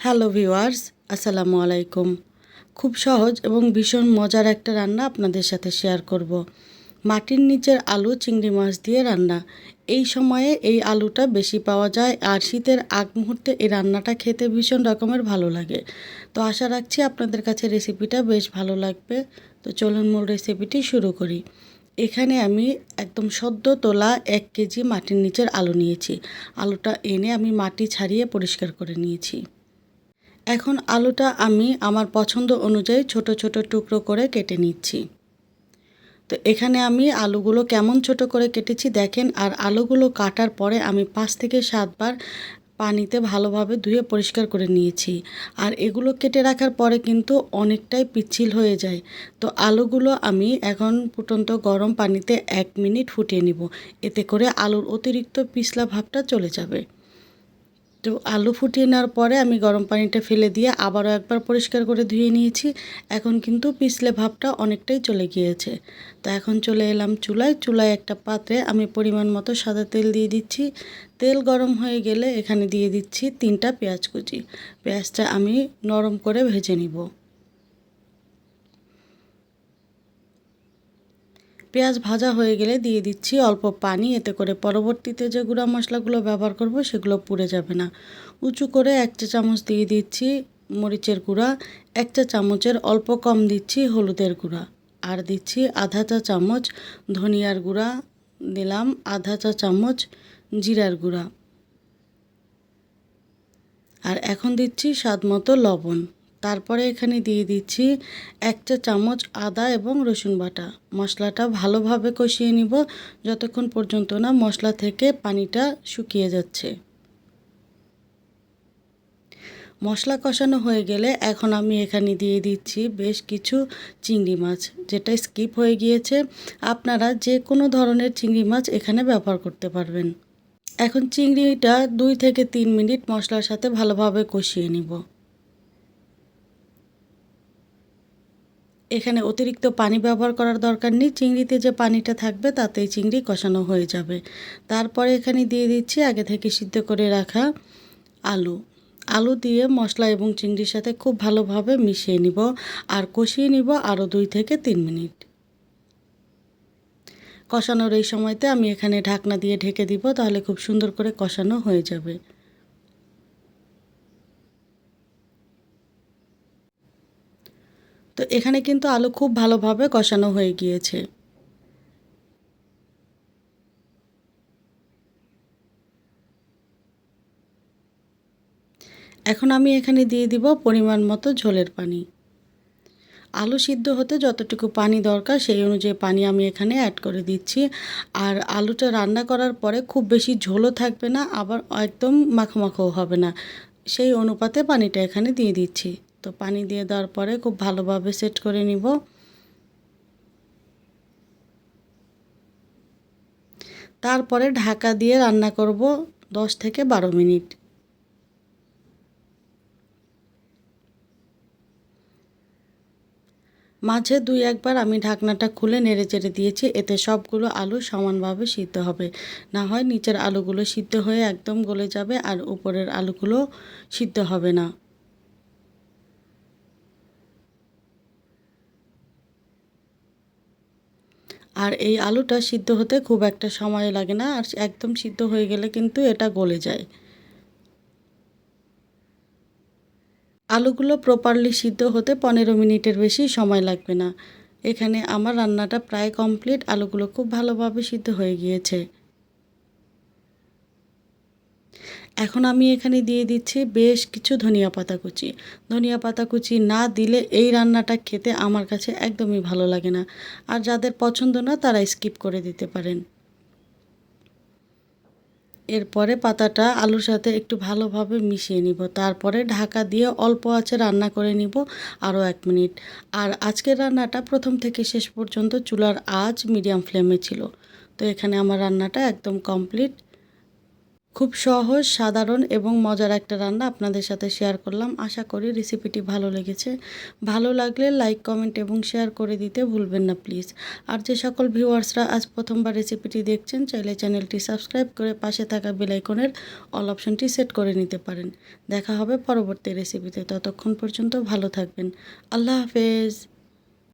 Hello viewers, আসসালামু আলাইকুম। খুব সহজ এবং ভীষণ মজার একটা রান্না আপনাদের সাথে শেয়ার করব। মাটির নিচের আলু, চিংড়ি মাছ দিয়ে রান্না। এই সময়ে এই আলুটা বেশি পাওয়া যায় আর শীতের আগ মুহূর্তে এই রান্নাটা খেতে ভীষণ রকমের ভালো লাগে। তো আশা রাখছি আপনাদের কাছে রেসিপিটা বেশ ভালো লাগবে। তো চলুন মূল রেসিপিটি শুরু করি। এখানে আমি একদম সদ্য তোলা এক কেজি মাটির নিচের আলু নিয়েছি। আলুটা এনে আমি মাটি ছাড়িয়ে পরিষ্কার করে নিয়েছি। এখন আলুটা আমি আমার পছন্দ অনুযায়ী ছোট ছোট টুকরো করে কেটে নিচ্ছি। তো এখানে আমি আলুগুলো কেমন ছোট করে কেটেছি দেখেন, আর আলুগুলো কাটার পরে আমি পাঁচ থেকে সাতবার পানিতে ভালোভাবে ধুয়ে পরিষ্কার করে নিয়েছি। আর এগুলো কেটে রাখার পরে কিন্তু অনেকটাই পিচ্ছিল হয়ে যায়। তো আলুগুলো আমি এখন ফুটন্ত গরম পানিতে এক মিনিট ফুটিয়ে নিব। এতে করে আলুর অতিরিক্ত পিছলা ভাবটা চলে যাবে। তো আলু ফুটিয়ে নেওয়ার পরে আমি গরম পানিটা ফেলে দিয়ে আবারও একবার পরিষ্কার করে ধুয়ে নিয়েছি। এখন কিন্তু পিছলে ভাবটা অনেকটাই চলে গিয়েছে। তো এখন চলে এলাম চুলায়। চুলায় একটা পাত্রে আমি পরিমাণ মতো সাদা তেল দিয়ে দিচ্ছি। তেল গরম হয়ে গেলে এখানে দিয়ে দিচ্ছি তিনটা পেঁয়াজ কুচি। পেঁয়াজটা আমি নরম করে ভেজে নিব। পেঁয়াজ ভাজা হয়ে গেলে দিয়ে দিচ্ছি অল্প পানি। এতে করে পরবর্তীতে যে গুঁড়া মশলাগুলো ব্যবহার করব সেগুলো পুড়ে যাবে না। উঁচু করে এক চা চামচ দিয়ে দিচ্ছি মরিচের গুঁড়া, এক চা চামচের অল্প কম দিচ্ছি হলুদের গুঁড়া আর দিচ্ছি আধা চা চামচ ধনিয়ার গুঁড়া। দিলাম আধা চা চামচ জিরার গুঁড়া। আর এখন দিচ্ছি স্বাদ মতো লবণ। তারপরে এখানে দিয়ে দিচ্ছি এক চা চামচ আদা এবং রসুন বাটা। মশলাটা ভালোভাবে কষিয়ে নিব, যতক্ষণ পর্যন্ত না মশলা থেকে পানিটা শুকিয়ে যাচ্ছে। মশলা কষানো হয়ে গেলে এখন আমি এখানে দিয়ে দিচ্ছি বেশ কিছু চিংড়ি মাছ, যেটা স্কিপ হয়ে গিয়েছে। আপনারা যে কোনো ধরনের চিংড়ি মাছ এখানে ব্যবহার করতে পারবেন। এখন চিংড়িটা দুই থেকে তিন মিনিট মশলার সাথে ভালোভাবে কষিয়ে নিব। এখানে অতিরিক্ত পানি ব্যবহার করার দরকার নেই। চিংড়িতে যে পানিটা থাকবে, তাতেই চিংড়ি কষানো হয়ে যাবে। তারপরে এখানে দিয়ে দিচ্ছি আগে থেকে সিদ্ধ করে রাখা আলু। আলু দিয়ে মশলা এবং চিংড়ির সাথে খুব ভালোভাবে মিশিয়ে নিব আর কষিয়ে নিব আরও দুই থেকে তিন মিনিট। কষানোর এই সময়তে আমি এখানে ঢাকনা দিয়ে ঢেকে দিব, তাহলে খুব সুন্দর করে কষানো হয়ে যাবে। তো এখানে কিন্তু আলু খুব ভালোভাবে কষানো হয়ে গিয়েছে। এখন আমি এখানে দিয়ে দিব পরিমাণ মতো ঝোলের পানি। আলু সিদ্ধ হতে যতটুকু পানি দরকার সেই অনুযায়ী পানি আমি এখানে অ্যাড করে দিচ্ছি। আর আলুটা রান্না করার পরে খুব বেশি ঝোলও থাকবে না, আবার একদম মাখো মাখো হবে না। সেই অনুপাতে পানিটা এখানে দিয়ে দিচ্ছি। তো পানি দিয়ে দেওয়ার পরে খুব ভালোভাবে সেট করে নিব। তারপরে ঢাকা দিয়ে রান্না করব দশ থেকে বারো মিনিট। মাঝে দুই একবার আমি ঢাকনাটা খুলে নেড়ে চেড়ে দিয়েছি, এতে সবগুলো আলু সমানভাবে সিদ্ধ হবে। না হয় নিচের আলুগুলো সিদ্ধ হয়ে একদম গলে যাবে আর উপরের আলুগুলো সিদ্ধ হবে না। আর এই আলুটা সিদ্ধ হতে খুব একটা সময় লাগে না, আর একদম সিদ্ধ হয়ে গেলে কিন্তু এটা গলে যায়। আলুগুলো প্রপারলি সিদ্ধ হতে পনেরো মিনিটের বেশি সময় লাগবে না। এখানে আমার রান্নাটা প্রায় কমপ্লিট আলুগুলো খুব ভালোভাবে সিদ্ধ হয়ে গিয়েছে। এখন আমি এখানে দিয়ে দিচ্ছি বেশ কিছু ধনিয়া পাতা কুচি। ধনিয়া পাতা কুচি না দিলে এই রান্নাটা খেতে আমার কাছে একদমই ভালো লাগে না। আর যাদের পছন্দ না, তারা স্কিপ করে দিতে পারেন। এরপরে পাতাটা আলুর সাথে একটু ভালোভাবে মিশিয়ে নিব। তারপরে ঢাকা দিয়ে অল্প আছে রান্না করে নিব আরও এক মিনিট। আর আজকের রান্নাটা প্রথম থেকে শেষ পর্যন্ত চুলার আজ মিডিয়াম ফ্লেমে ছিল। তো এখানে আমার রান্নাটা একদম কমপ্লিট। খুব সহজ, সাধারণ এবং মজার একটা রান্না আপনাদের সাথে শেয়ার করলাম। আশা করি রেসিপিটি ভালো লেগেছে। ভালো লাগলে লাইক কমেন্ট এবং শেয়ার করে দিতে ভুলবেন না প্লিজ আর যে সকল ভিউয়ার্সরা আজ প্রথমবার রেসিপিটি দেখছেন, চাইলে চ্যানেলটি সাবস্ক্রাইব করে পাশে থাকা বেলাইকনের অল অপশনটি সেট করে নিতে পারেন। দেখা হবে পরবর্তী রেসিপিতে ততক্ষণ পর্যন্ত ভালো থাকবেন। আল্লাহ হাফেজ।